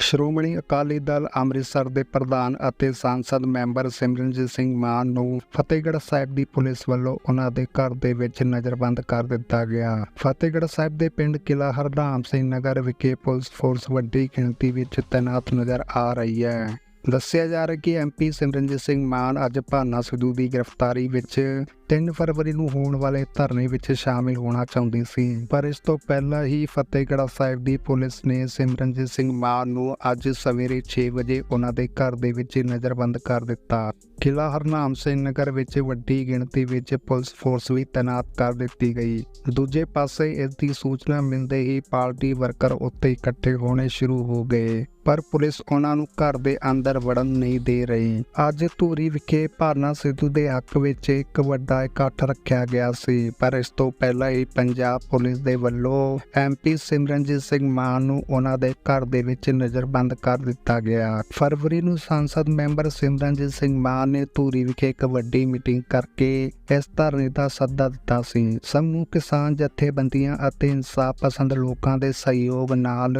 ਸ਼੍ਰੋਮਣੀ ਅਕਾਲੀ ਦਲ ਅੰਮ੍ਰਿਤਸਰ ਦੇ ਪ੍ਰਧਾਨ ਅਤੇ ਸੰਸਦ ਮੈਂਬਰ ਸਿਮਰਨਜੀਤ ਸਿੰਘ ਮਾਨ ਨੂੰ ਫਤਿਹਗੜ੍ਹ ਸਾਹਿਬ ਦੀ ਪੁਲਿਸ ਵੱਲੋਂ ਉਹਨਾਂ ਦੇ ਘਰ ਦੇ ਵਿੱਚ ਨਜ਼ਰਬੰਦ ਕਰ ਦਿੱਤਾ ਗਿਆ। ਫਤਿਹਗੜ੍ਹ ਸਾਹਿਬ ਦੇ ਪਿੰਡ ਕਿਲਾ ਹਰਨਾਮ ਸਿੰਘ ਨਗਰ ਵਿਖੇ ਪੁਲਿਸ ਫੋਰਸ ਵੱਡੀ ਗਿਣਤੀ ਵਿੱਚ ਤੈਨਾਤ ਨਜ਼ਰ ਆ ਰਹੀ ਹੈ। ਦੱਸਿਆ ਜਾ ਰਿਹਾ ਕਿ ਐਮਪੀ ਸਿਮਰਨਜੀਤ ਸਿੰਘ ਮਾਨ ਅੱਜ ਭਾਨਾ ਸਿੱਧੂ ਦੀ ਗ੍ਰਿਫਤਾਰੀ ਵਿੱਚ 3 ਫਰਵਰੀ ਨੂੰ ਹੋਣ ਵਾਲੇ ਧਰਨੇ ਵਿੱਚ ਸ਼ਾਮਿਲ ਹੋਣਾ ਚਾਹੁੰਦੀ ਸੀ। ਪਰ ਇਸ ਤੋਂ ਪਹਿਲਾਂ ਹੀ ਫਤਿਹਗੜ੍ਹ ਸਾਹਿਬ ਦੀ ਪੁਲਿਸ ਨੇ ਸਿਮਰਨਜੀਤ ਸਿੰਘ ਮਾਨ ਨੂੰ ਅੱਜ ਸਵੇਰੇ 6 ਵਜੇ ਉਹਨਾਂ ਦੇ ਘਰ ਦੇ ਵਿੱਚ ਨਜ਼ਰਬੰਦ ਕਰ ਦਿੱਤਾ। ਕਿਲਾ ਹਰਨਾਮ ਸਿੰਘ ਨਗਰ ਵਿੱਚ ਵੱਡੀ ਗਿਣਤੀ ਵਿੱਚ ਪੁਲਿਸ ਫੋਰਸ ਵੀ ਤੈਨਾਤ ਕਰ ਦਿੱਤੀ ਗਈ। ਦੂਜੇ ਪਾਸੇ ਇਸ ਦੀ ਸੂਚਨਾ ਮਿਲਦੇ ਹੀ ਪਾਰਟੀ ਵਰਕਰ ਉੱਤੇ ਇਕੱਠੇ ਹੋਣੇ ਸ਼ੁਰੂ ਹੋ ਗਏ। ਪਰ ਪੁਲਿਸ ਉਹਨਾਂ ਨੂੰ ਘਰ ਦੇ ਅੰਦਰ ਵੜਨ ਨਹੀਂ ਦੇ ਰਹੀ। ਅੱਜ ਧੂਰੀ ਵਿਖੇ ਭਾਰਨਾ ਸਿੱਧੂ ਦੇ ਹੱਕ ਵਿੱਚ ਇੱਕ ਵੱਡਾ ਇਕੱਠ ਰੱਖਿਆ ਗਿਆ ਸੀ, ਪਰ ਇਸ ਤੋਂ ਪਹਿਲਾਂ ਹੀ ਪੰਜਾਬ ਪੁਲਿਸ ਦੇ ਵੱਲੋਂ ਐਮਪੀ ਸਿਮਰਨਜੀਤ ਸਿੰਘ ਮਾਨ ਨੂੰ ਉਹਨਾਂ ਦੇ ਘਰ ਦੇ ਵਿੱਚ ਨਜ਼ਰਬੰਦ ਕਰ ਦਿੱਤਾ ਗਿਆ। ਫਰਵਰੀ ਨੂੰ ਸੰਸਦ ਮੈਂਬਰ ਸਿਮਰਨਜੀਤ ਸਿੰਘ ਮਾਨ ਨੇ ਧੂਰੀ ਵਿਖੇ ਇੱਕ ਵੱਡੀ ਮੀਟਿੰਗ ਕਰਕੇ ਇਸ ਧਰਨੇ ਦਾ ਸੱਦਾ ਦਿੱਤਾ ਸੀ। ਸਮੂਹ ਕਿਸਾਨ ਜਥੇਬੰਦੀਆਂ ਅਤੇ ਇਨਸਾਫ ਪਸੰਦ ਲੋਕਾਂ ਦੇ ਸਹਿਯੋਗ ਨਾਲ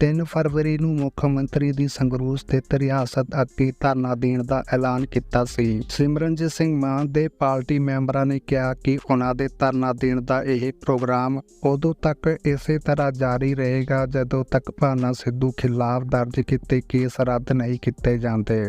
3 ਫਰਵਰੀ ਨੂੰ ਮੁੱਖ ਮੰਤਰੀ ਦੀ ਸੰਗਰੂਰ ਸਥਿਤ ਰਿਆਸਤ ਅੱਗੇ ਧਰਨਾ ਦੇਣ ਦਾ ਐਲਾਨ ਕੀਤਾ ਸੀ। ਸਿਮਰਨਜੀਤ ਸਿੰਘ ਮਾਨ ਦੇ ਪਾਰਟੀ ਮੈਂਬਰਾਂ ਨੇ ਕਿਹਾ ਕਿ ਉਹਨਾਂ ਦੇ ਧਰਨਾ ਦੇਣ ਦਾ ਇਹ ਪ੍ਰੋਗਰਾਮ ਉਦੋਂ ਤੱਕ ਇਸੇ ਤਰ੍ਹਾਂ ਜਾਰੀ ਰਹੇਗਾ ਜਦੋਂ ਤੱਕ ਭਾਨਾ ਸਿੱਧੂ ਖਿਲਾਫ ਦਰਜ ਕੀਤੇ ਕੇਸ ਰੱਦ ਨਹੀਂ ਕੀਤੇ ਜਾਂਦੇ।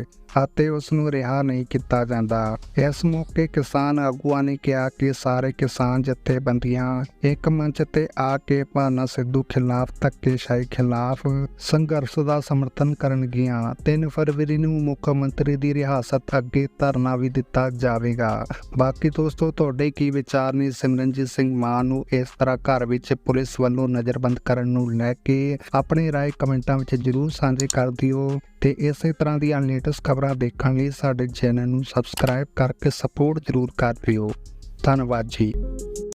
ਅਤੇ ਉਸ ਨੂੰ ਰਿਹਾ ਨਹੀਂ ਕੀਤਾ ਜਾਂਦਾ। ਇਸ ਮੌਕੇ ਕਿਸਾਨ ਆਗੂਆਂ ਨੇ ਕਿਹਾ ਕਿ ਸਾਰੇ ਕਿਸਾਨ ਜਥੇਬੰਦੀਆਂ ਇੱਕ ਮੰਚ ਤੇ ਆ ਕੇ ਭਾਨਾ ਸਿੱਧੂ ਖਿਲਾਫ ਧੱਕੇਸ਼ਾਹੀ ਖਿਲਾਫ ਸੰਘਰਸ਼ ਦਾ ਸਮਰਥਨ ਕਰਨਗੀਆਂ। 3 ਫਰਵਰੀ ਨੂੰ ਮੁੱਖ ਮੰਤਰੀ ਦੀ ਰਿਹਾਸਤ ਅੱਗੇ ਧਰਨਾ ਵੀ ਦਿੱਤਾ ਜਾਵੇਗਾ। ਬਾਕੀ ਦੋਸਤੋ, ਤੁਹਾਡੇ ਕੀ ਵਿਚਾਰ ਨੇ? ਸਿਮਰਨਜੀਤ ਸਿੰਘ ਮਾਨ ਨੂੰ ਇਸ ਤਰ੍ਹਾਂ ਘਰ ਵਿੱਚ ਪੁਲਿਸ ਵੱਲੋਂ ਨਜ਼ਰਬੰਦ ਕਰਨ ਨੂੰ ਲੈ ਕੇ ਆਪਣੇ ਰਾਏ ਕਮੈਂਟਾਂ ਵਿੱਚ ਜਰੂਰ ਸਾਂਝੇ ਕਰ ਦਿਓ। ਤੇ ਇਸੇ ਤਰ੍ਹਾਂ ਦੀਆਂ ਲੇਟੈਸਟ ਖਬਰਾਂ ਦੇਖਣ ਲਈ ਸਾਡੇ ਚੈਨਲ ਨੂੰ ਸਬਸਕ੍ਰਾਈਬ ਕਰਕੇ ਸਪੋਰਟ ਜਰੂਰ ਕਰ ਦਿਓ। ਧੰਨਵਾਦ ਜੀ।